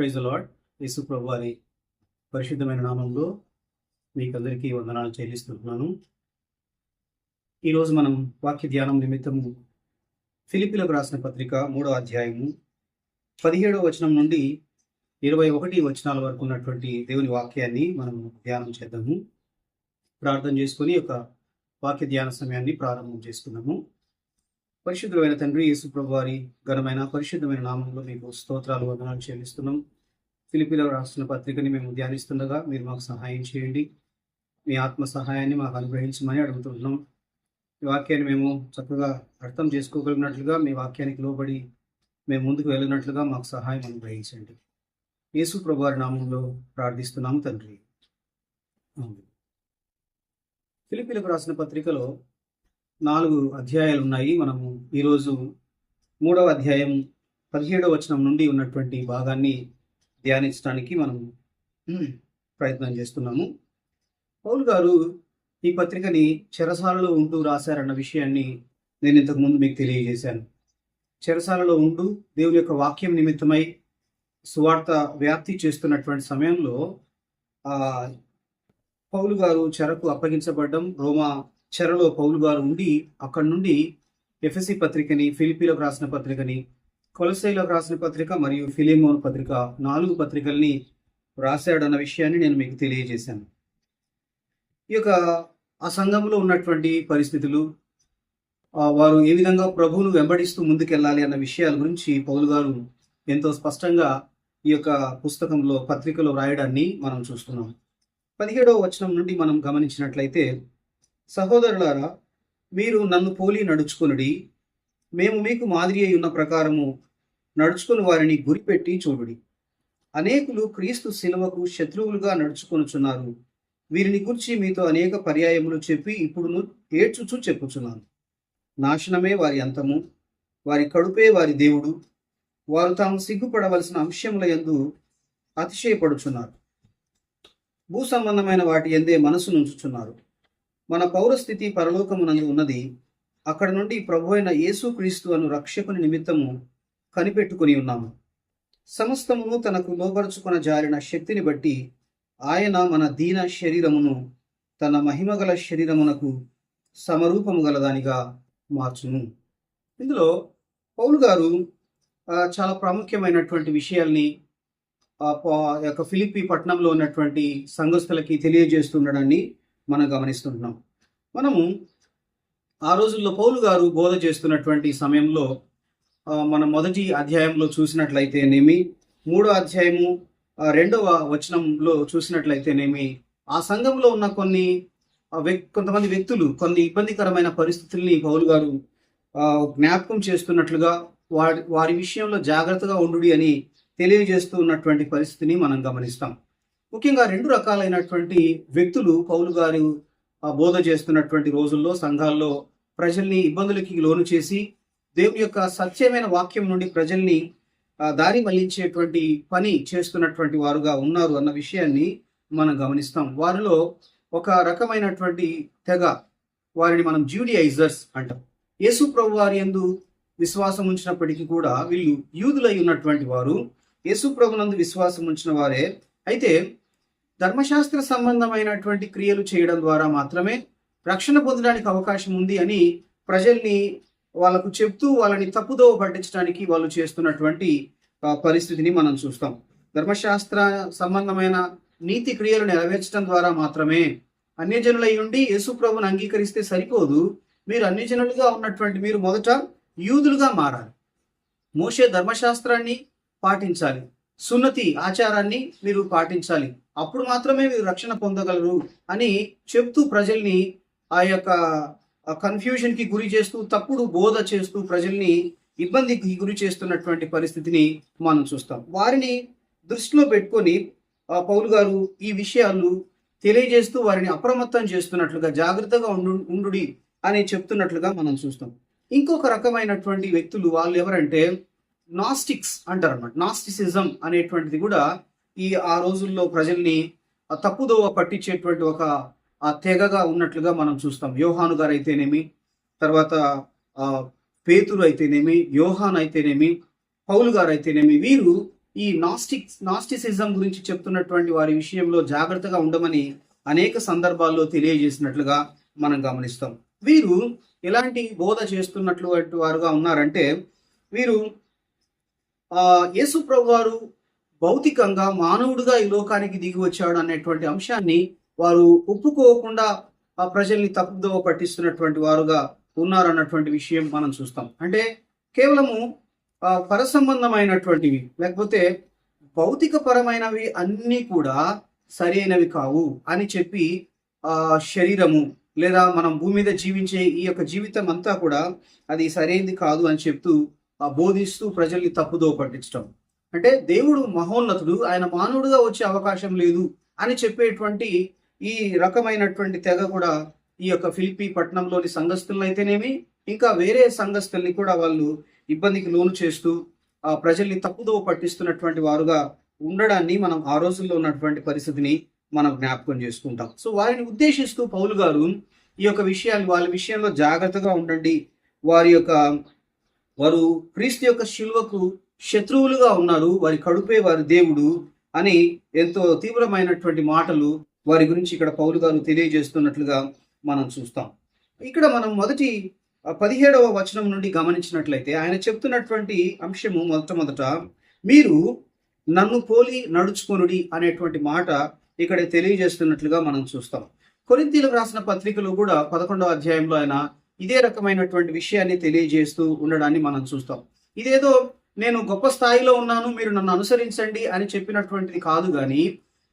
Praise lord యేసు వారి పరిశుద్ధమైన నామంలో మీకందరికీ వందనాలు చెల్లిస్తున్నాను. ఈరోజు మనం వాక్య ధ్యానం నిమిత్తము ఫిలిపిలకు రాసిన పత్రిక మూడో అధ్యాయము పదిహేడవ వచనం నుండి ఇరవై ఒకటి వచనాల వరకు ఉన్నటువంటి దేవుని వాక్యాన్ని మనం ధ్యానం చేద్దాము. ప్రార్థన చేసుకొని ఒక వాక్య ధ్యాన సమయాన్ని ప్రారంభం చేసుకున్నాము పరిశుద్ధమైన తండ్రి యేసుప్రభు వారి ఘనమైన పరిశుద్ధమైన నామంలో మీకు స్తోత్రాలు వందనాలు చెల్లిస్తున్నాం. ఫిలిపిలో రాస్తున్న పత్రికని మేము ధ్యానిస్తుండగా మీరు మాకు సహాయం చేయండి. మీ ఆత్మ సహాయాన్ని మాకు అనుగ్రహించమని అడుగుతున్నాం. ఈ వాక్యాన్ని మేము చక్కగా అర్థం చేసుకోగలిగినట్లుగా మీ వాక్యానికి లోబడి మేము ముందుకు వెళ్ళినట్లుగా మాకు సహాయం అనుగ్రహించండి. యేసు ప్రభు వారి నామంలో ప్రార్థిస్తున్నాము తండ్రి. ఫిలిపిలకు రాసిన పత్రికలో నాలుగు అధ్యాయాలు ఉన్నాయి మనము ఈరోజు మూడవ అధ్యాయం పదిహేడవ వచనం నుండి ఉన్నటువంటి భాగాన్ని ధ్యానించడానికి మనం ప్రయత్నం చేస్తున్నాము. పౌల్ గారు ఈ పత్రికని చెరసాలలో ఉంటూ రాశారన్న విషయాన్ని నేను ఇంతకుముందు మీకు తెలియజేశాను. చెరసాలలో ఉంటూ దేవుని యొక్క వాక్యం నిమిత్తమై సువార్త వ్యాప్తి చేస్తున్నటువంటి సమయంలో పౌలు గారు చెరకు అప్పగించబడ్డం రోమా చెరలో పౌలు గారు ఉండి అక్కడి నుండి ఎఫ్ఎస్సి పత్రికని ఫిలిపీలకు రాసిన పత్రికని కొలసైలకు రాసిన పత్రిక మరియు ఫిలిమోన్ పత్రిక నాలుగు పత్రికల్ని రాశాడన్న విషయాన్ని నేను మీకు తెలియజేశాను. ఈ యొక్క ఆ సంఘంలో ఉన్నటువంటి పరిస్థితులు వారు ఏ విధంగా ప్రభువును వెంబడిస్తూ ముందుకెళ్ళాలి అన్న విషయాల గురించి పౌలు గారు ఎంతో స్పష్టంగా ఈ యొక్క పుస్తకంలో పత్రికలో రాయడాన్ని మనం చూస్తున్నాం. పదిహేడవ వచనం నుండి మనం గమనించినట్లయితే సహోదరులారా మీరు నన్ను పోలి నడుచుకునుడి. మేము మీకు మాదిరి అయి ఉన్న ప్రకారము నడుచుకుని వారిని గురిపెట్టి చూడుడి. అనేకులు క్రీస్తు శిలువకు శత్రువులుగా నడుచుకొనుచున్నారు. వీరిని గురించి మీతో అనేక పర్యాయములు చెప్పి ఇప్పుడు ఏడ్చుచు చెప్పుచున్నాను. నాశనమే వారి అంతము. వారి కడుపే వారి దేవుడు. వారు తాము సిగ్గుపడవలసిన అంశముల ఎందు అతిశయపడుచున్నారు. భూ సంబంధమైన వాటి ఎందే మనసు నుంచుచున్నారు. మన పౌరస్థితి పరలోకమునందు ఉన్నది. అక్కడ నుండి ప్రభు అయిన యేసుక్రీస్తు అను రక్షకుని నిమిత్తము కనిపెట్టుకుని ఉన్నాము. సమస్తమును తనకు లోపరుచుకున్న జారిన శక్తిని బట్టి ఆయన మన దీన శరీరమును తన మహిమగల శరీరమునకు సమరూపము గలదానిగా మార్చును. ఇందులో పౌలు గారు చాలా ప్రాముఖ్యమైనటువంటి విషయాల్ని యొక్క ఫిలిపి పట్టణంలో ఉన్నటువంటి సంఘస్థులకి తెలియజేస్తుండడాన్ని మనం గమనిస్తుంటున్నాం. మనము ఆ రోజుల్లో పౌలు గారు బోధ చేస్తున్నటువంటి సమయంలో మన మనం మొదటి అధ్యాయంలో చూసినట్లయితేనేమి మూడో అధ్యాయము రెండవ వచనంలో చూసినట్లయితేనేమి ఆ సంఘంలో ఉన్న కొన్ని కొంతమంది వ్యక్తులు కొన్ని ఇబ్బందికరమైన పరిస్థితుల్ని పౌలు గారు జ్ఞాపకం చేస్తున్నట్లుగా వారి వారి విషయంలో జాగ్రత్తగా ఉండు అని తెలియజేస్తూ ఉన్నటువంటి పరిస్థితిని మనం గమనిస్తాం. ముఖ్యంగా రెండు రకాలైనటువంటి వ్యక్తులు పౌలు గారు బోధ చేస్తున్నటువంటి రోజుల్లో సంఘాల్లో ప్రజల్ని ఇబ్బందులకి లోను చేసి దేవుని యొక్క సత్యమైన వాక్యం నుండి ప్రజల్ని దారి మళ్ళించేటువంటి పని చేస్తున్నటువంటి వారుగా ఉన్నారు అన్న విషయాన్ని మనం గమనిస్తాం. వారిలో ఒక రకమైనటువంటి తెగ వారిని మనం జ్యూడియైజర్స్ అంటాం. యేసు ప్రభు వారి యందు విశ్వాసం ఉంచినప్పటికీ కూడా వీళ్ళు యూదులై ఉన్నటువంటి వారు యేసు ప్రభునందు విశ్వాసం ఉంచిన వారే. అయితే ధర్మశాస్త్ర సంబంధమైనటువంటి క్రియలు చేయడం ద్వారా మాత్రమే రక్షణ పొందడానికి అవకాశం ఉంది అని ప్రజల్ని వాళ్ళకు చెప్తూ వాళ్ళని తప్పుదోవ పట్టించడానికి వాళ్ళు చేస్తున్నటువంటి పరిస్థితిని మనం చూస్తాం. ధర్మశాస్త్ర సంబంధమైన నీతి క్రియలు నెరవేర్చడం ద్వారా మాత్రమే అన్యజనులై ఉండి యేసు ప్రభుని అంగీకరిస్తే సరిపోదు. మీరు అన్యజనులుగా ఉన్నటువంటి మీరు మొదట యూదులుగా మారాలి. మోసే ధర్మశాస్త్రాన్ని పాటించాలి. సున్నతి ఆచారాన్ని మీరు పాటించాలి. అప్పుడు మాత్రమే మీరు రక్షణ పొందగలరు అని చెప్తూ ప్రజల్ని ఆ యొక్క కన్ఫ్యూషన్కి గురి చేస్తూ తప్పుడు బోధ చేస్తూ ప్రజల్ని ఇబ్బందికి గురి చేస్తున్నటువంటి పరిస్థితిని మనం చూస్తాం. వారిని దృష్టిలో పెట్టుకొని పౌలు గారు ఈ విషయాలు తెలియజేస్తూ వారిని అప్రమత్తం చేస్తున్నట్లుగా జాగ్రత్తగా ఉండు ఉండుడి అని చెప్తున్నట్లుగా మనం చూస్తాం. ఇంకొక రకమైనటువంటి వ్యక్తులు వాళ్ళు ఎవరంటే నాస్టిక్స్ అంటారు అనమాట నాస్టిసిజం అనేటువంటిది కూడా ఈ ఆ రోజుల్లో ప్రజల్ని తప్పుదోవ పట్టించేటువంటి ఒక ఆ తెగగా ఉన్నట్లుగా మనం చూస్తాం. యోహాను గారు అయితేనేమి తర్వాత పేతురు అయితేనేమి యోహాన్ అయితేనేమి పౌలు గారు అయితేనేమి వీరు ఈ నాస్టిక్ నాస్టిసిజం గురించి చెప్తున్నటువంటి వారి విషయంలో జాగ్రత్తగా ఉండమని అనేక సందర్భాల్లో తెలియజేసినట్లుగా మనం గమనిస్తాం. వీరు ఎలాంటి బోధ చేస్తున్నట్లు వారుగా ఉన్నారంటే వీరు యేసు ప్రభు వారు భౌతికంగా మానవుడిగా ఈ లోకానికి దిగి వచ్చాడు అనేటువంటి అంశాన్ని వారు ఒప్పుకోకుండా ఆ ప్రజల్ని తప్పుదోవ పట్టిస్తున్నటువంటి వారుగా ఉన్నారు అన్నటువంటి విషయం మనం చూస్తాం. అంటే కేవలము పరసంబంధమైనటువంటివి లేకపోతే భౌతిక పరమైనవి అన్నీ కూడా సరైనవి కావు అని చెప్పి ఆ శరీరము లేదా మనం భూమి మీద జీవించే ఈ యొక్క జీవితం అంతా కూడా అది సరైనది కాదు అని చెప్తూ బోధిస్తూ ప్రజల్ని తప్పుదో పట్టించడం అంటే దేవుడు మహోన్నతుడు ఆయన మానవుడుగా వచ్చే అవకాశం లేదు అని చెప్పేటువంటి ఈ రకమైనటువంటి తెగ కూడా ఈ యొక్క ఫిలిపి పట్టణంలోని సంఘస్థులను అయితేనేమి ఇంకా వేరే సంఘస్థుల్ని కూడా వాళ్ళు ఇబ్బందికి లోను చేస్తూ ఆ ప్రజల్ని తప్పుదో పట్టిస్తున్నటువంటి వారుగా ఉండడాన్ని మనం ఆ రోజుల్లో ఉన్నటువంటి పరిస్థితిని మనం జ్ఞాపకం చేసుకుంటాం. సో వారిని ఉద్దేశిస్తూ పౌలు గారు ఈ యొక్క విషయాలు వాళ్ళ విషయంలో జాగ్రత్తగా ఉండండి. వారి యొక్క వారు క్రీస్తు యొక్క శిలువకు శత్రువులుగా ఉన్నారు వారి కడుపే వారి దేవుడు అని ఎంతో తీవ్రమైనటువంటి మాటలు వారి గురించి ఇక్కడ పౌలు గారు తెలియజేస్తున్నట్లుగా మనం చూస్తాం. ఇక్కడ మనం మొదటి పదిహేడవ వచనం నుండి గమనించినట్లయితే ఆయన చెప్తున్నటువంటి అంశము మొట్టమొదట మీరు నన్ను పోలి నడుచుకొనుడి అనేటువంటి మాట ఇక్కడ తెలియజేస్తున్నట్లుగా మనం చూస్తాం. కొరింతీలకు రాసిన పత్రికలు కూడా పదకొండవ అధ్యాయంలో ఆయన ఇదే రకమైనటువంటి విషయాన్ని తెలియజేస్తూ ఉండడాన్ని మనం చూస్తాం. ఇదేదో నేను గొప్ప స్థాయిలో ఉన్నాను మీరు నన్ను అనుసరించండి అని చెప్పినటువంటిది కాదు కానీ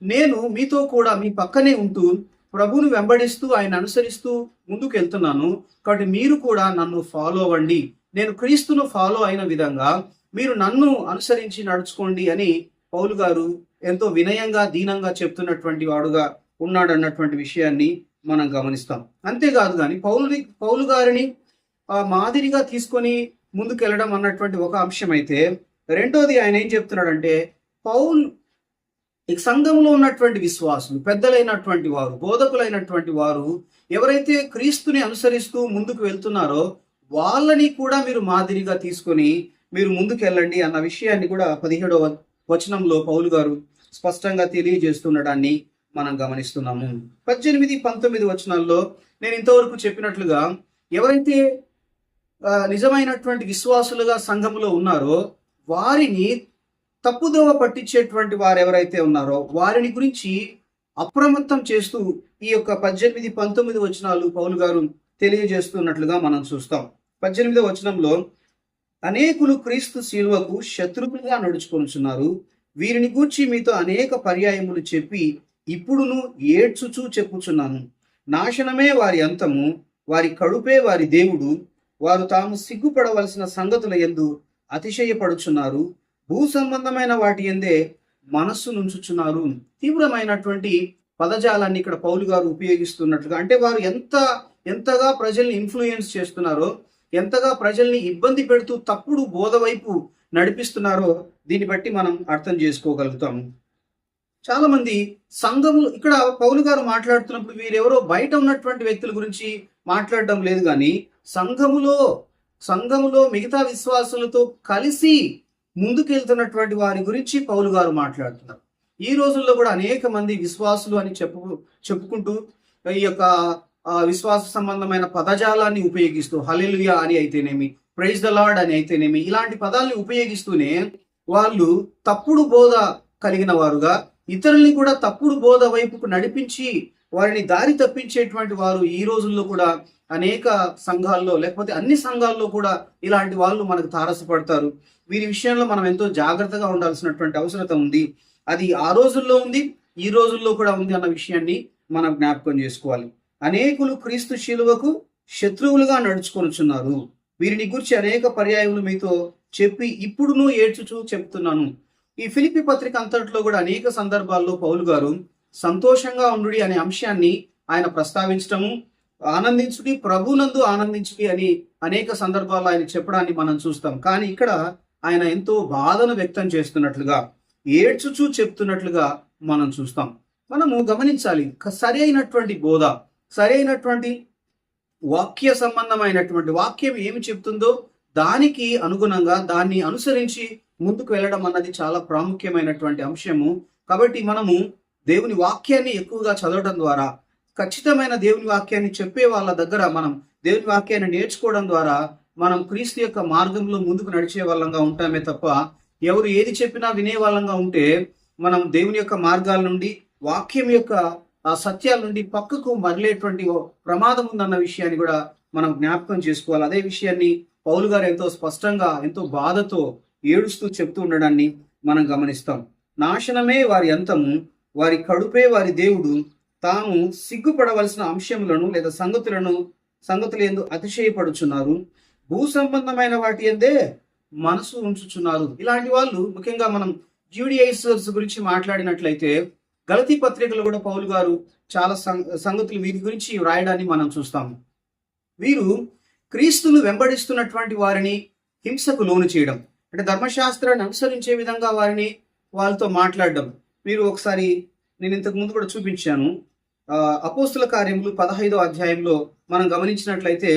నేను మీతో కూడా మీ పక్కనే ఉంటూ ప్రభువును వెంబడిస్తూ ఆయన అనుసరిస్తూ ముందుకు వెళ్తున్నాను కాబట్టి మీరు కూడా నన్ను ఫాలో అవ్వండి. నేను క్రీస్తును ఫాలో అయిన విధంగా మీరు నన్ను అనుసరించి నడుచుకోండి అని పౌలు గారు ఎంతో వినయంగా దీనంగా చెప్తున్నటువంటి వాడుగా ఉన్నాడు అన్నటువంటి విషయాన్ని మనం గమనిస్తాం. అంతేకాదు కానీ పౌలుని పౌలు గారిని మాదిరిగా తీసుకొని ముందుకెళ్ళడం అన్నటువంటి ఒక అంశం అయితే రెండోది ఆయన ఏం చెప్తున్నాడంటే పౌల్ ఈ సంఘంలో ఉన్నటువంటి విశ్వాసులు పెద్దలైనటువంటి వారు బోధకులైనటువంటి వారు ఎవరైతే క్రీస్తుని అనుసరిస్తూ ముందుకు వెళ్తున్నారో వాళ్ళని కూడా మీరు మాదిరిగా తీసుకొని మీరు ముందుకెళ్ళండి అన్న విషయాన్ని కూడా పదిహేడవ వచనంలో పౌలు గారు స్పష్టంగా తెలియజేస్తుండడాన్ని మనం గమనిస్తున్నాము. పద్దెనిమిది పంతొమ్మిది వచనాల్లో నేను ఇంతవరకు చెప్పినట్లుగా ఎవరైతే నిజమైనటువంటి విశ్వాసులుగా సంఘములో ఉన్నారో వారిని తప్పుదోవ పట్టించేటువంటి వారు ఎవరైతే ఉన్నారో వారిని గురించి అప్రమత్తం చేస్తూ ఈ యొక్క పద్దెనిమిది పంతొమ్మిది వచనాలు పౌలు గారు తెలియజేస్తున్నట్లుగా మనం చూస్తాం. పద్దెనిమిదో వచనంలో అనేకులు క్రీస్తు శిల్వకు శత్రువులుగా నడుచుకొనుచున్నారు. వీరిని గూర్చి మీతో అనేక పర్యాయములు చెప్పి ఇప్పుడును ఏడ్చుచూ చెప్పుచున్నాను. నాశనమే వారి అంతము వారి కడుపే వారి దేవుడు. వారు తాము సిగ్గుపడవలసిన సంగతుల ఎందు అతిశయపడుచున్నారు. భూ సంబంధమైన వాటి ఎందే మనస్సు నుంచుచున్నారు. తీవ్రమైనటువంటి పదజాలాన్ని ఇక్కడ పౌలు గారు ఉపయోగిస్తున్నట్లుగా అంటే వారు ఎంత ఎంతగా ప్రజల్ని ఇన్ఫ్లుయెన్స్ చేస్తున్నారో ఎంతగా ప్రజల్ని ఇబ్బంది పెడుతూ తప్పుడు బోధ వైపు నడిపిస్తున్నారో దీన్ని బట్టి మనం అర్థం చేసుకోగలుగుతాము. చాలా మంది సంఘములు ఇక్కడ పౌలు గారు మాట్లాడుతున్నప్పుడు వీరెవరో బయట ఉన్నటువంటి వ్యక్తుల గురించి మాట్లాడడం లేదు కానీ సంఘములో సంఘములో మిగతా విశ్వాసులతో కలిసి ముందుకెళ్తున్నటువంటి వారి గురించి పౌలు గారు మాట్లాడుతున్నారు. ఈ రోజుల్లో కూడా అనేక మంది విశ్వాసులు అని చెప్పు చెప్పుకుంటూ ఈ యొక్క విశ్వాస సంబంధమైన పదజాలాన్ని ఉపయోగిస్తూ హలెలుయా అని అయితేనేమి ప్రైజ్ ద లార్డ్ అని అయితేనేమి ఇలాంటి పదాలని ఉపయోగిస్తూనే వాళ్ళు తప్పుడు బోధ కలిగిన వారుగా ఇతరుల్ని కూడా తప్పుడు బోధ వైపుకు నడిపించి వారిని దారి తప్పించేటువంటి వారు ఈ రోజుల్లో కూడా అనేక సంఘాల్లో లేకపోతే అన్ని సంఘాల్లో కూడా ఇలాంటి వాళ్ళు మనకు తారసపడతారు. వీరి విషయంలో మనం ఎంతో జాగ్రత్తగా ఉండాల్సినటువంటి అవసరత ఉంది. అది ఆ రోజుల్లో ఉంది ఈ రోజుల్లో కూడా ఉంది అన్న విషయాన్ని మనం జ్ఞాపకం చేసుకోవాలి. అనేకులు క్రీస్తు శిలువకు శత్రువులుగా నడుచుకొనుచున్నారు. వీరిని గురించి అనేక పర్యాయములు మీతో చెప్పి ఇప్పుడును ఏడ్చుచూ చెప్తున్నాను. ఈ ఫిలిపి పత్రిక అంతట్లో కూడా అనేక సందర్భాల్లో పౌలు గారు సంతోషంగా ఉండుడి అనే అంశాన్ని ఆయన ప్రస్తావించటము ఆనందించుడి ప్రభునందు ఆనందించుడి అని అనేక సందర్భాల్లో ఆయన చెప్పడాన్ని మనం చూస్తాం. కానీ ఇక్కడ ఆయన ఎంతో బాధను వ్యక్తం చేస్తున్నట్లుగా ఏడ్చుచూ చెప్తున్నట్లుగా మనం చూస్తాం. మనము గమనించాలి సరి అయినటువంటి బోధ సరి అయినటువంటి వాక్య సంబంధమైనటువంటి వాక్యం ఏమి చెప్తుందో దానికి అనుగుణంగా దాన్ని అనుసరించి ముందుకు వెళ్ళడం అన్నది చాలా ప్రాముఖ్యమైనటువంటి అంశము. కాబట్టి మనము దేవుని వాక్యాన్ని ఎక్కువగా చదవడం ద్వారా ఖచ్చితమైన దేవుని వాక్యాన్ని చెప్పే వాళ్ళ దగ్గర మనం దేవుని వాక్యాన్ని నేర్చుకోవడం ద్వారా మనం క్రీస్తు యొక్క మార్గంలో ముందుకు నడిచే వాళ్ళంగా ఉంటామే తప్ప ఎవరు ఏది చెప్పినా వినే వాళ్ళంగా ఉంటే మనం దేవుని యొక్క మార్గాల నుండి వాక్యం యొక్క ఆ సత్యాల నుండి పక్కకు మరలేటువంటి ఓ ప్రమాదం ఉందన్న విషయాన్ని కూడా మనం జ్ఞాపకం చేసుకోవాలి. అదే విషయాన్ని పౌలు గారు ఎంతో స్పష్టంగా ఎంతో బాధతో ఏడుస్తూ చెప్తూ ఉండడాన్ని మనం గమనిస్తాం. నాశనమే వారి అంతము వారి కడుపే వారి దేవుడు. తాము సిగ్గుపడవలసిన అంశములను లేదా సంగతులను సంగతులు ఎందు అతిశయపడుచున్నారు. భూ సంబంధమైన వాటి ఎందే మనసు ఉంచుచున్నారు. ఇలాంటి వాళ్ళు ముఖ్యంగా మనం జ్యూడియైసర్స్ గురించి మాట్లాడినట్లయితే గలతీ పత్రికలు కూడా పౌలు గారు చాలా సం- సంగతులు వీరి గురించి వ్రాయడాన్ని మనం చూస్తాము. వీరు క్రీస్తును వెంబడిస్తున్నటువంటి వారిని హింసకు లోను చేయడం. అంటే ధర్మశాస్త్రాన్ని అనుసరించే విధంగా వారిని వాళ్ళతో మాట్లాడడం. మీరు ఒకసారి నేను ఇంతకు ముందు కూడా చూపించాను. అపోస్తుల కార్యములు పదహైదో అధ్యాయంలో మనం గమనించినట్లయితే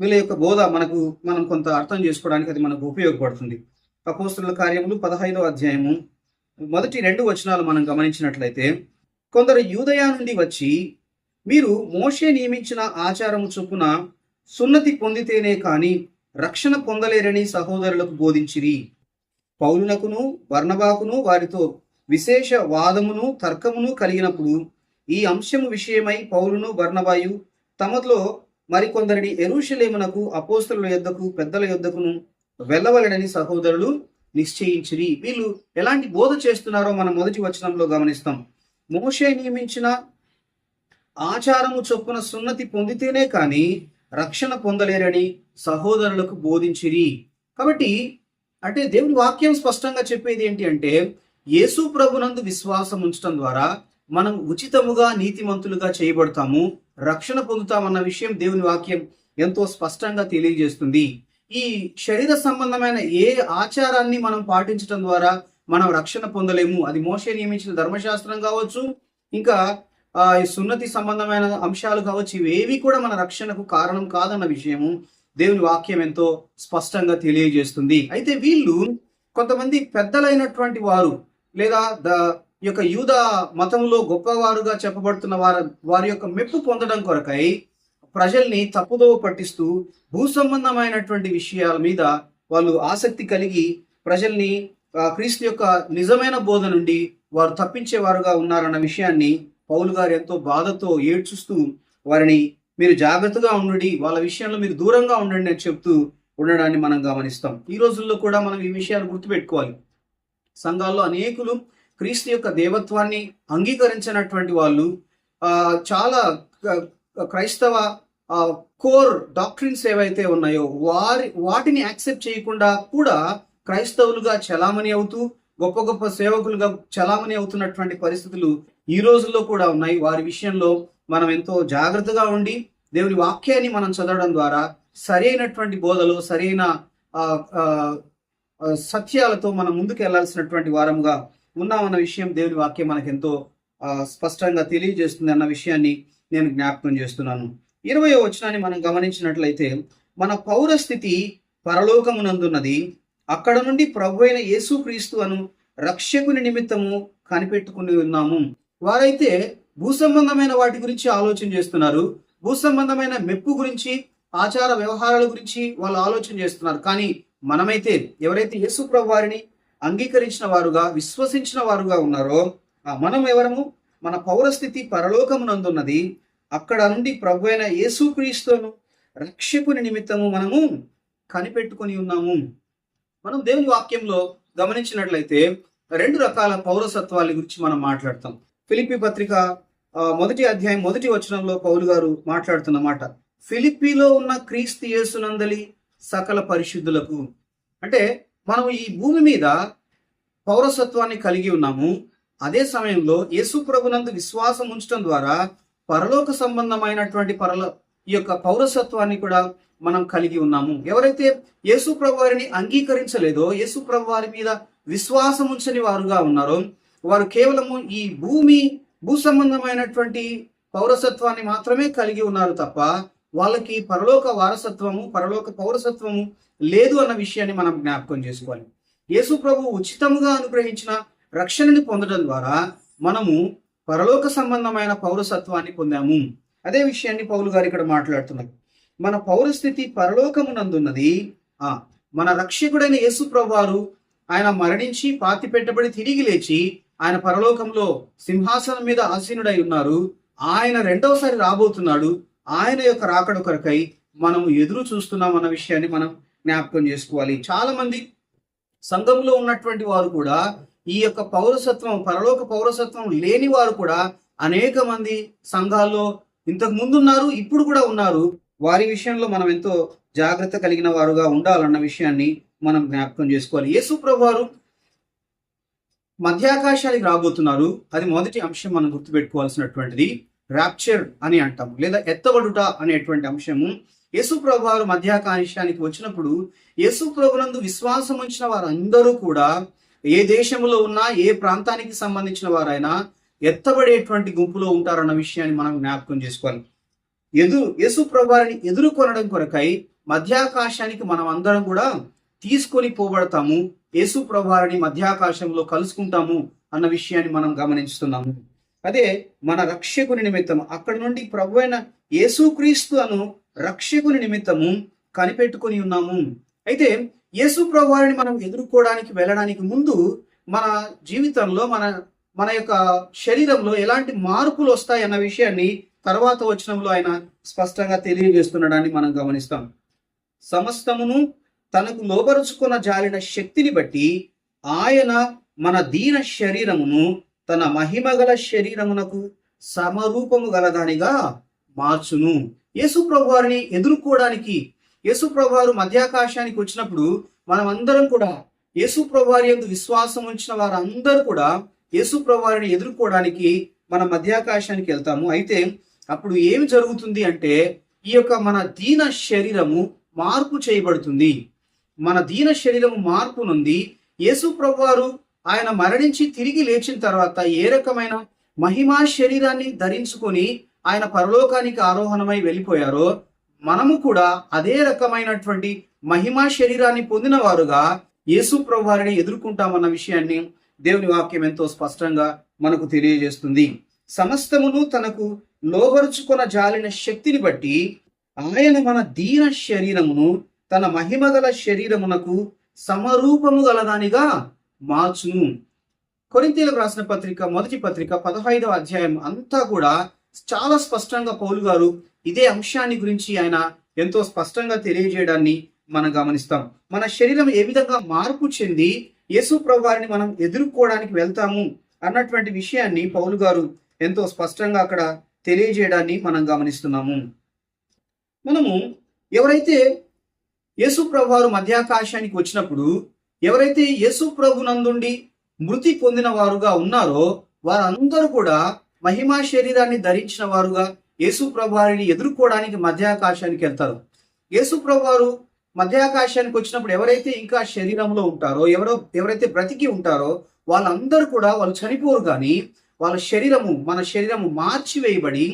వీళ్ళ యొక్క బోధ మనకు మనం కొంత అర్థం చేసుకోవడానికి అది మనకు ఉపయోగపడుతుంది. అపోస్తుల కార్యములు పదహైదో అధ్యాయము మొదటి రెండు వచనాలు మనం గమనించినట్లయితే కొందరు యూదయా నుండి వచ్చి మీరు మోషే నియమించిన ఆచారము చొప్పున సున్నతి పొందితేనే కానీ రక్షణ పొందలేరని సహోదరులకు బోధించిరి. పౌలునకును వర్ణబాకును వారితో విశేష వాదమును తర్కమును కలిగినప్పుడు ఈ అంశము విషయమై పౌలును బర్ణబాయు తమలో మరికొందరిని ఎరుషలేమునకు అపోస్తుల యొద్దకు పెద్దల యొద్దకును వెళ్ళవలెనని సహోదరులు నిశ్చయించిరి. వీళ్ళు ఎలాంటి బోధ చేస్తున్నారో మనం మొదటి వచనంలో గమనిస్తాం. మోషే నియమించిన ఆచారము చొప్పున సున్నతి పొందితేనే కానీ రక్షణ పొందలేరని సహోదరులకు బోధించిరి. కాబట్టి అంటే దేవుని వాక్యం స్పష్టంగా చెప్పేది ఏంటి అంటే యేసు ప్రభునందు విశ్వాసం ఉంచడం ద్వారా మనం ఉచితముగా నీతిమంతులుగా చేయబడతాము రక్షణ పొందుతామన్న విషయం దేవుని వాక్యం ఎంతో స్పష్టంగా తెలియజేస్తుంది. ఈ శరీర సంబంధమైన ఏ ఆచారాన్ని మనం పాటించడం ద్వారా మనం రక్షణ పొందలేము. అది మోసే నియమించిన ధర్మశాస్త్రం కావచ్చు ఇంకా ఈ సున్నతి సంబంధమైన అంశాలు కావచ్చు ఇవేవి కూడా మన రక్షణకు కారణం కాదన్న విషయము దేవుని వాక్యం ఎంతో స్పష్టంగా తెలియజేస్తుంది. అయితే వీళ్ళు కొంతమంది పెద్దలైనటువంటి వారు లేదా ద ఈ యొక్క యూద మతంలో గొప్పవారుగా చెప్పబడుతున్న వారి వారి యొక్క మెప్పు పొందడం కొరకై ప్రజల్ని తప్పుదోవ పట్టిస్తూ భూ సంబంధమైనటువంటి విషయాల మీద వాళ్ళు ఆసక్తి కలిగి ప్రజల్ని క్రీస్తు యొక్క నిజమైన బోధ నుండి వారు తప్పించేవారుగా ఉన్నారన్న విషయాన్ని పౌలు గారు ఎంతో బాధతో ఏడ్చుస్తూ వారిని మీరు జాగ్రత్తగా ఉండండి వాళ్ళ విషయంలో మీరు దూరంగా ఉండండి అని చెప్తూ ఉండడాన్ని మనం గమనిస్తాం. ఈ రోజుల్లో కూడా మనం ఈ విషయాన్ని గుర్తుపెట్టుకోవాలి. సంఘాల్లో అనేకులు క్రీస్తు యొక్క దేవత్వాన్ని అంగీకరించినటువంటి వాళ్ళు చాలా క్రైస్తవ కోర్ డాక్ట్రిన్స్ ఏవైతే ఉన్నాయో వారి వాటిని యాక్సెప్ట్ చేయకుండా కూడా క్రైస్తవులుగా చలామణి అవుతూ గొప్ప గొప్ప సేవకులుగా చలామణి అవుతున్నటువంటి పరిస్థితులు ఈ రోజుల్లో కూడా ఉన్నాయి. వారి విషయంలో మనం ఎంతో జాగ్రత్తగా ఉండి దేవుని వాక్యాన్ని మనం చదవడం ద్వారా సరైనటువంటి బోధలు సరైన సత్యాలతో మనం ముందుకు వెళ్ళాల్సినటువంటి వారముగా ఉన్నామన్న విషయం దేవుని వాక్యం మనకు ఎంతో స్పష్టంగా తెలియజేస్తుంది అన్న విషయాన్ని నేను జ్ఞాపకం చేస్తున్నాను. ఇరవై వచనాన్ని మనం గమనించినట్లయితే మన పౌరస్థితి పరలోకమునందున్నది. అక్కడ నుండి ప్రభు అయిన యేసుక్రీస్తు అను రక్షకుని నిమిత్తము కనిపెట్టుకుని ఉన్నాము. వారైతే భూ సంబంధమైన వాటి గురించి ఆలోచన చేస్తున్నారు. భూ సంబంధమైన మెప్పు గురించి ఆచార వ్యవహారాల గురించి వాళ్ళు ఆలోచన చేస్తున్నారు. కానీ మనమైతే ఎవరైతే యేసు వారిని అంగీకరించిన వారుగా విశ్వసించిన వారుగా ఉన్నారో ఆ మనం ఎవరము? మన పౌరస్థితి పరలోకమునందున్నది. అక్కడ నుండి ప్రభు అయిన యేసుక్రీస్తును రక్షకుని నిమిత్తము మనము కనిపెట్టుకొని ఉన్నాము. మనం దేవుని వాక్యంలో గమనించినట్లయితే రెండు రకాల పౌరసత్వాల గురించి మనం మాట్లాడతాం. ఫిలిపి పత్రిక మొదటి అధ్యాయం మొదటి వచనంలో పౌలు గారు మాట్లాడుతున్నమాట ఫిలిపిలో ఉన్న క్రీస్తు యేసునందలి సకల పరిశుద్ధులకు. అంటే మనం ఈ భూమి మీద పౌరసత్వాన్ని కలిగి ఉన్నాము. అదే సమయంలో యేసు ప్రభునందు విశ్వాసం ఉంచడం ద్వారా పరలోక సంబంధమైనటువంటి పరల ఈ యొక్క పౌరసత్వాన్ని కూడా మనం కలిగి ఉన్నాము. ఎవరైతే యేసు ప్రభు వారిని అంగీకరించలేదో యేసు ప్రభు వారి మీద విశ్వాసం ఉంచని వారుగా ఉన్నారో వారు కేవలము ఈ భూమి భూ సంబంధమైనటువంటి పౌరసత్వాన్ని మాత్రమే కలిగి ఉన్నారు తప్ప వాళ్ళకి పరలోక వారసత్వము పరలోక పౌరసత్వము లేదు అన్న విషయాన్ని మనం జ్ఞాపకం చేసుకోవాలి. యేసు ప్రభు ఉచితముగా అనుగ్రహించిన రక్షణని పొందడం ద్వారా మనము పరలోక సంబంధమైన పౌరసత్వాన్ని పొందాము. అదే విషయాన్ని పౌలు గారు ఇక్కడ మాట్లాడుతున్నారు. మన పౌరస్థితి పరలోకమునందున్నది. ఆ మన రక్షకుడైన యేసు ప్రభు వారు ఆయన మరణించి పాతి పెట్టబడి తిరిగి లేచి ఆయన పరలోకంలో సింహాసనం మీద ఆసీనుడై ఉన్నారు. ఆయన రెండవసారి రాబోతున్నాడు. ఆయన యొక్క రాకడ కొరకై మనం ఎదురు చూస్తున్నాం అన్న విషయాన్ని మనం జ్ఞాపకం చేసుకోవాలి. చాలా మంది సంఘంలో ఉన్నటువంటి వారు కూడా ఈ యొక్క పౌరసత్వం పరలోక పౌరసత్వం లేని వారు కూడా అనేక మంది సంఘాల్లో ఇంతకు ముందు ఉన్నారు ఇప్పుడు కూడా ఉన్నారు. వారి విషయంలో మనం ఎంతో జాగ్రత్త కలిగిన వారుగా ఉండాలన్న విషయాన్ని మనం జ్ఞాపకం చేసుకోవాలి. యేసు ప్రభు వారు మధ్యాకాశానికి రాబోతున్నారు. అది మొదటి అంశం మనం గుర్తుపెట్టుకోవాల్సినటువంటిది. ర్యాప్చర్ అని అంటాము. లేదా ఎత్తబడుట అనేటువంటి అంశము. యేసు ప్రభు వారు మధ్యాకాశానికి వచ్చినప్పుడు యేసు ప్రభునందు విశ్వాసం ఉంచిన వారందరూ కూడా ఏ దేశంలో ఉన్నా ఏ ప్రాంతానికి సంబంధించిన వారైనా ఎత్తబడేటువంటి గుంపులో ఉంటారన్న విషయాన్ని మనం జ్ఞాపకం చేసుకోవాలి. ఎదురు యేసు ప్రభువారిని ఎదుర్కొనడం కొరకై మధ్యాకాశానికి మనం అందరం కూడా తీసుకొని పోబడతాము. యేసు ప్రభువారిని మధ్యాకాశంలో కలుసుకుంటాము అన్న విషయాన్ని మనం గమనిస్తున్నాము అదే మన రక్షకుని నిమిత్తం అక్కడ నుండి ప్రభు అయిన యేసుక్రీస్తు అను రక్షకుని నిమిత్తము కనిపెట్టుకొని ఉన్నాము. అయితే యేసు ప్రభువారిని మనం ఎదుర్కోవడానికి వెళ్ళడానికి ముందు మన జీవితంలో మన మన యొక్క శరీరంలో ఎలాంటి మార్పులు వస్తాయి అన్న విషయాన్ని తర్వాత వచనంలో ఆయన స్పష్టంగా తెలియజేస్తున్నాడని మనం గమనిస్తాం. సమస్తమును తనకు లోబరుచుకున్న జాలిన శక్తిని బట్టి ఆయన మన దీన శరీరమును తన మహిమగల శరీరమునకు సమరూపము గలదానిగా మార్చును. యేసు ప్రభువారిని ఎదుర్కోవడానికి యేసు ప్రభు వారు మధ్యాకాశానికి వచ్చినప్పుడు మనమందరం కూడా యేసు ప్రభు వారి విశ్వాసం ఉంచిన వారందరూ కూడా యేసు ప్రభు వారిని ఎదుర్కోవడానికి మన మధ్యాకాశానికి వెళ్తాము. అయితే అప్పుడు ఏమి జరుగుతుంది అంటే ఈ యొక్క మన దీన శరీరము మార్పు చేయబడుతుంది. మన దీన శరీరము మార్పు నుండి యేసు ప్రభువారు ఆయన మరణించి తిరిగి లేచిన తర్వాత ఏ రకమైన మహిమా శరీరాన్ని ధరించుకొని ఆయన పరలోకానికి ఆరోహణమై వెళ్ళిపోయారో మనము కూడా అదే రకమైనటువంటి మహిమా శరీరాన్ని పొందిన వారుగా యేసు ప్రభువారిని ఎదుర్కొంటామన్న విషయాన్ని దేవుని వాక్యం ఎంతో స్పష్టంగా మనకు తెలియజేస్తుంది. సమస్తమును తనకు లోబరుచుకొన జాలిన శక్తిని బట్టి ఆయన మన దీన శరీరమును తన మహిమగల శరీరమునకు సమరూపము గలదానిగా మార్చును. కొరింతీలకు రాసిన పత్రిక మొదటి పత్రిక పదహైదవ అధ్యాయం అంతా కూడా చాలా స్పష్టంగా పౌలు గారు ఇదే అంశాన్ని గురించి ఆయన ఎంతో స్పష్టంగా తెలియజేయడాన్ని మనం గమనిస్తాం. మన శరీరం ఏ విధంగా మార్పు చెంది యేసు ప్రభువారిని మనం ఎదుర్కోవడానికి వెళ్తాము అన్నటువంటి విషయాన్ని పౌలు గారు ఎంతో స్పష్టంగా అక్కడ తెలియజేయడాన్ని మనం గమనిస్తున్నాము. మనము ఎవరైతే యేసు ప్రభు వారు మధ్యాకాశానికి వచ్చినప్పుడు ఎవరైతే యేసు ప్రభు నందుండి మృతి పొందిన వారుగా ఉన్నారో వారందరూ కూడా మహిమా శరీరాన్ని ధరించిన వారుగా యేసు వారిని ఎదుర్కోవడానికి మధ్యాకాశానికి వెళ్తారు. యేసు వారు మధ్యాకాశానికి వచ్చినప్పుడు ఎవరైతే ఇంకా శరీరంలో ఉంటారో ఎవరో ఎవరైతే బ్రతికి ఉంటారో వాళ్ళందరూ కూడా వాళ్ళు చనిపోరు కానీ వాళ్ళ శరీరము మన శరీరము మార్చివేయబడి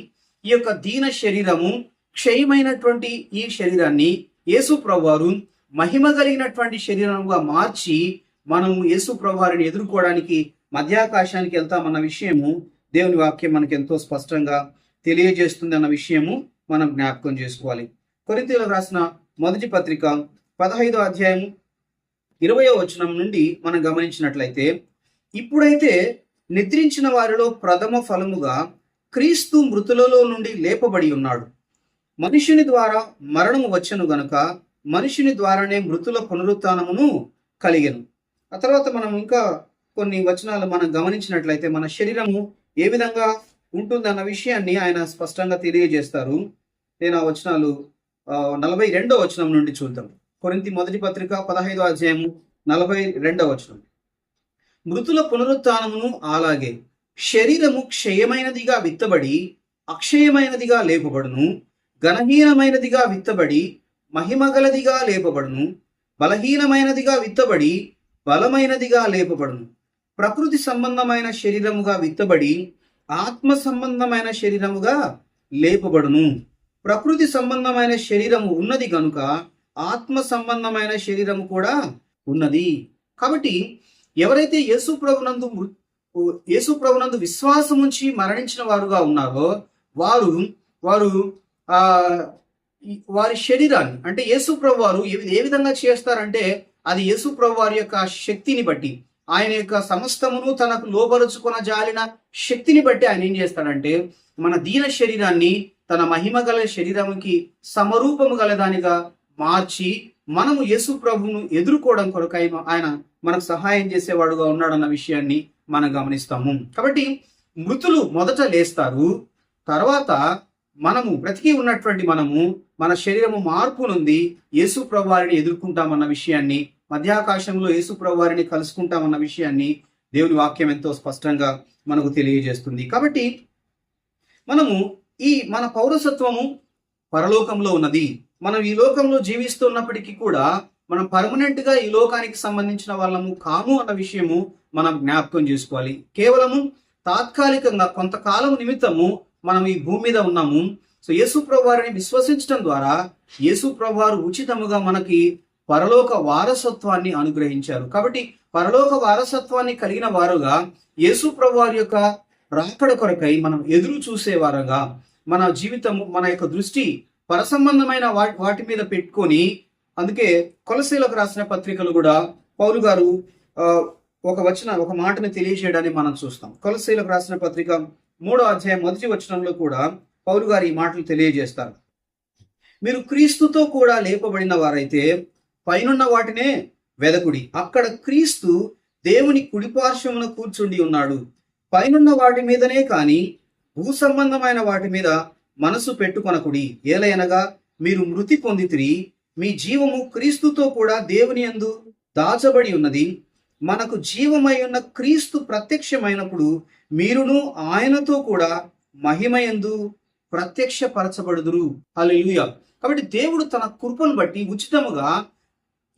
ఈ యొక్క దీన శరీరము క్షయమైనటువంటి ఈ శరీరాన్ని యేసు ప్రభువారు మహిమ కలిగినటువంటి శరీరంగా మార్చి మనము యేసు ప్రభువారిని ఎదుర్కోవడానికి మధ్యాకాశానికి వెళ్తామన్న విషయము దేవుని వాక్యం మనకు ఎంతో స్పష్టంగా తెలియజేస్తుంది అన్న విషయము మనం జ్ఞాపకం చేసుకోవాలి. కొరింతీలకు రాసిన మొదటి పత్రిక పదహైదో అధ్యాయం ఇరవయో వచనం నుండి మనం గమనించినట్లయితే ఇప్పుడైతే నిద్రించిన వారిలో ప్రథమ ఫలముగా క్రీస్తు మృతులలో నుండి లేపబడి ఉన్నాడు. మనుషుని ద్వారా మరణము వచ్చను గనుక మనుషుని ద్వారానే మృతుల పునరుత్నమును కలిగను. ఆ తర్వాత మనం ఇంకా కొన్ని వచనాలు మనం గమనించినట్లయితే మన శరీరము ఏ విధంగా ఉంటుందన్న విషయాన్ని ఆయన స్పష్టంగా తెలియజేస్తారు. నేను ఆ వచనాలు నలభై రెండో వచనం నుండి చూద్దాం. కొరింతి మొదటి పత్రిక పదహైదో అధ్యాయము నలభై రెండో వచనం. మృతుల పునరుత్నమును అలాగే శరీరము క్షయమైనదిగా విత్తబడి అక్షయమైనదిగా లేపబడును. ఘనహీనమైనదిగా విత్తబడి మహిమగలదిగా లేపబడును బలహీనమైనదిగా విత్తబడి బలమైనదిగా లేపబడును. ప్రకృతి సంబంధమైన శరీరముగా విత్తబడి ఆత్మ సంబంధమైన శరీరముగా లేపబడును. ప్రకృతి సంబంధమైన శరీరము ఉన్నది కనుక ఆత్మ సంబంధమైన శరీరము కూడా ఉన్నది. కాబట్టి ఎవరైతే యేసు ప్రభునందు యేసు ప్రభునందు విశ్వాసం ఉంచి మరణించిన వారుగా ఉన్నారో వారు వారు వారి శరీరాన్ని అంటే యేసు ప్రభు వారు ఏ- విధంగా చేస్తారంటే అది యేసు ప్రభు వారి యొక్క శక్తిని బట్టి ఆయన యొక్క సమస్తమును తనకు లోబరుచుకున్న జాలిన శక్తిని బట్టి ఆయన ఏం చేస్తాడంటే మన దీన శరీరాన్ని తన మహిమ గల శరీరముకి సమరూపము గలదానిగా మార్చి మనము యేసు ప్రభువును ఎదుర్కోవడం కొరకు ఆయన మనకు సహాయం చేసేవాడుగా ఉన్నాడన్న విషయాన్ని మనం గమనిస్తాము. కాబట్టి మృతులు మొదట లేస్తారు తర్వాత మనము బ్రతికి ఉన్నటువంటి మనము మన శరీరము మార్పు నుండి యేసు ప్రభువారిని ఎదుర్కొంటామన్న విషయాన్ని మధ్యాకాశంలో యేసు ప్రభువారిని కలుసుకుంటామన్న విషయాన్ని దేవుని వాక్యం ఎంతో స్పష్టంగా మనకు తెలియజేస్తుంది. కాబట్టి మనము ఈ మన పౌరసత్వము పరలోకంలో ఉన్నది. మనం ఈ లోకంలో జీవిస్తున్నప్పటికీ కూడా మనం పర్మనెంట్గా ఈ లోకానికి సంబంధించిన వాళ్ళము కాము అన్న విషయము మనం జ్ఞాపకం చేసుకోవాలి. కేవలము తాత్కాలికంగా కొంతకాలం నిమిత్తము మనం ఈ భూమి మీద ఉన్నాము. సో యేసు ప్రభువారిని విశ్వసించడం ద్వారా యేసు ప్రభువారు ఉచితముగా మనకి పరలోక వారసత్వాన్ని అనుగ్రహించారు. కాబట్టి పరలోక వారసత్వాన్ని కలిగిన వారుగా యేసు ప్రభువారి యొక్క రాకడ కొరకై మనం ఎదురు చూసేవారుగా మన జీవితము మన యొక్క దృష్టి పరసంబంధమైన వాటి వాటి మీద పెట్టుకొని అందుకే కొలసీలకు రాసిన పత్రికలు కూడా పౌలు గారు ఒక వచ్చిన ఒక మాటను తెలియజేయడాన్ని మనం చూస్తాం. కొలసీలకు రాసిన పత్రిక మూడో అధ్యాయం మొదటి వచనంలో కూడా పౌరు గారు ఈ మాటలు తెలియజేస్తారు. మీరు క్రీస్తుతో కూడా లేపబడిన వారైతే పైనున్న వాటినే వెదకుడి. అక్కడ క్రీస్తు దేవుని కుడిపార్శ్వమున కూర్చుండి ఉన్నాడు. పైనున్న వాటి మీదనే కాని భూ సంబంధమైన వాటి మీద మనసు పెట్టుకొనకుడి. ఏలయనగా మీరు మృతి పొందితిరి. మీ జీవము క్రీస్తుతో కూడా దేవుని యందు దాచబడి ఉన్నది. మనకు జీవమై ఉన్న క్రీస్తు ప్రత్యక్షమైనప్పుడు మీరును ఆయనతో కూడా మహిమయందు ప్రత్యక్షపరచబడుదురు. హల్లెలూయా. కాబట్టి దేవుడు తన కృపను బట్టి ఉచితముగా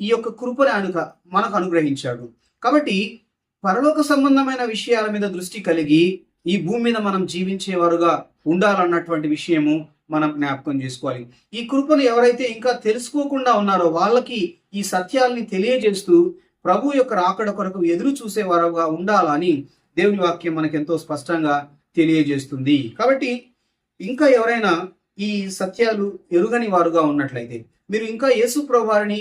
ఈ యొక్క కృపను ఆయన మనకు అనుగ్రహించాడు. కాబట్టి పరలోక సంబంధమైన విషయాల మీద దృష్టి కలిగి ఈ భూమి మీద మనం జీవించేవారుగా ఉండాలన్నటువంటి విషయము మనం జ్ఞాపకం చేసుకోవాలి. ఈ కృపను ఎవరైతే ఇంకా తెలుసుకోకుండా ఉన్నారో వాళ్ళకి ఈ సత్యాల్ని తెలియజేస్తూ ప్రభు యొక్క రాకడ కొరకు ఎదురు చూసేవారుగా ఉండాలని దేవుని వాక్యం మనకు ఎంతో స్పష్టంగా తెలియజేస్తుంది. కాబట్టి ఇంకా ఎవరైనా ఈ సత్యాలు ఎరుగని వారుగా ఉన్నట్లయితే మీరు ఇంకా యేసు ప్రభువారిని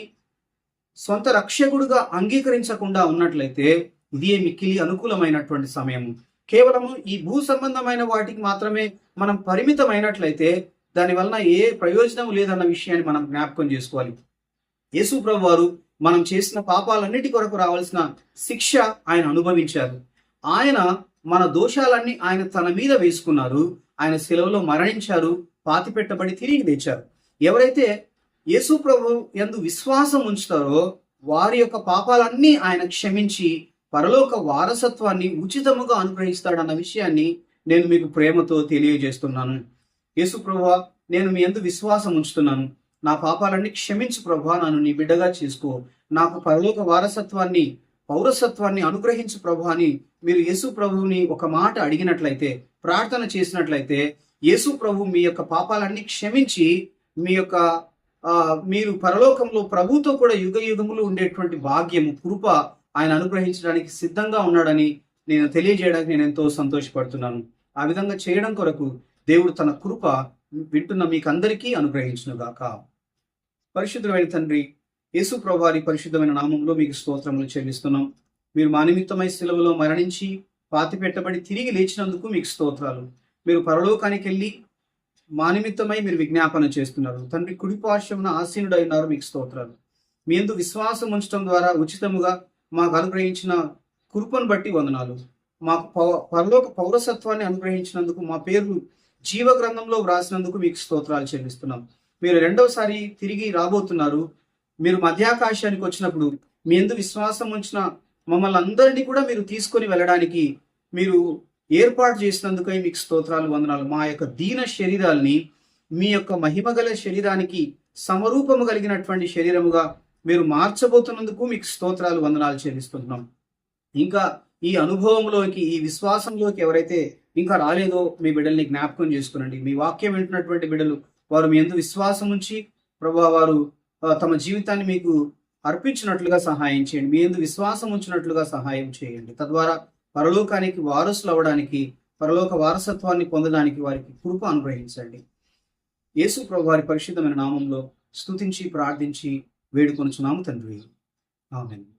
సొంత రక్షకుడుగా అంగీకరించకుండా ఉన్నట్లయితే ఇదే మిక్కిలి అనుకూలమైనటువంటి సమయం. కేవలము ఈ భూ సంబంధమైన వాటికి మాత్రమే మనం పరిమితమైనట్లయితే దాని వలన ఏ ప్రయోజనం లేదన్న విషయాన్ని మనం జ్ఞాపకం చేసుకోవాలి. యేసు ప్రభు వారు మనం చేసిన పాపాలన్నిటి కొరకు రావాల్సిన శిక్ష ఆయన అనుభవించారు ఆయన మన దోషాలన్నీ ఆయన తన మీద వేసుకున్నారు ఆయన సెలవులో మరణించారు. పాతి పెట్టబడి తిరిగి లేచారు. ఎవరైతే యేసు ప్రభు ఎందు విశ్వాసం ఉంచుతారో వారి యొక్క పాపాలన్నీ ఆయన క్షమించి పరలోక వారసత్వాన్ని ఉచితముగా అనుగ్రహిస్తాడన్న విషయాన్ని నేను మీకు ప్రేమతో తెలియజేస్తున్నాను. యేసు ప్రభు నేను మీ ఎందు విశ్వాసం ఉంచుతున్నాను. నా పాపాలన్నీ క్షమించు ప్రభా నన్ను నీ బిడ్డగా చేసుకో. నాకు పరలోక వారసత్వాన్ని పౌరసత్వాన్ని అనుగ్రహించు ప్రభు అని మీరు యేసు ప్రభువుని ఒక మాట అడిగినట్లయితే ప్రార్థన చేసినట్లయితే యేసు ప్రభు మీ యొక్క పాపాలన్నీ క్షమించి మీ యొక్క మీరు పరలోకంలో ప్రభుతో కూడా యుగ యుగములు ఉండేటువంటి భాగ్యము కృప ఆయన అనుగ్రహించడానికి సిద్ధంగా ఉన్నాడని నేను తెలియజేయడానికి నేను ఎంతో సంతోషపడుతున్నాను. ఆ విధంగా చేయడం కొరకు దేవుడు తన కృప వింటున్న మీకందరికీ అనుగ్రహించునుగాక. పరిశుద్ధమైన తండ్రి యేసు ప్రభువారి పరిశుద్ధమైన నామంలో మీకు స్తోత్రములు చెల్లిస్తున్నాం. మీరు మా నిమిత్తమై సెలవులో మరణించి పాతి పెట్టబడి తిరిగి లేచినందుకు మీకు స్తోత్రాలు. మీరు పరలోకానికి వెళ్ళి మా నిమిత్తమై మీరు విజ్ఞాపన చేస్తున్నారు. తండ్రి కుడిపార్శ్వమున ఆసీనుడై ఉన్నారు మీకు స్తోత్రాలు. మీ ఎందు విశ్వాసం ఉంచడం ద్వారా ఉచితముగా మాకు అనుగ్రహించిన కృపను బట్టి వందనాలు. మాకు పరలోక పౌరసత్వాన్ని అనుగ్రహించినందుకు మా పేర్లు జీవ గ్రంథంలో వ్రాసినందుకు మీకు స్తోత్రాలు చెల్లిస్తున్నాం. మీరు రెండవసారి తిరిగి రాబోతున్నారు. మీరు మధ్యాకాశానికి వచ్చినప్పుడు మీ ఎందు విశ్వాసం ఉంచిన మమ్మల్ని అందరినీ కూడా మీరు తీసుకొని వెళ్ళడానికి మీరు ఏర్పాటు చేసినందుకై మీకు స్తోత్రాలు వందనాలు. మా యొక్క దీన శరీరాల్ని మీ యొక్క మహిమగల శరీరానికి సమరూపము కలిగినటువంటి శరీరముగా మీరు మార్చబోతున్నందుకు మీకు స్తోత్రాలు వందనాలు చెల్లిస్తున్నాం. ఇంకా ఈ అనుభవంలోకి ఈ విశ్వాసంలోకి ఎవరైతే ఇంకా రాలేదో మీ బిడ్డల్ని జ్ఞాపకం చేసుకునండి. మీ వాక్యం వింటున్నటువంటి బిడ్డలు వారు మీ ఎందు విశ్వాసం ఉంచి ప్రభా వారు తమ జీవితాన్ని మీకు అర్పించినట్లుగా సహాయం చేయండి. మీ ఎందు విశ్వాసం ఉంచినట్లుగా సహాయం చేయండి. తద్వారా పరలోకానికి వారసులు అవ్వడానికి పరలోక వారసత్వాన్ని పొందడానికి వారికి కృప అనుగ్రహించండి. యేసు ప్రభు వారి పరిశుద్ధమైన నామంలో స్తుతించి ప్రార్థించి వేడుకొనుచున్నాము తండ్రి. ఆమెను.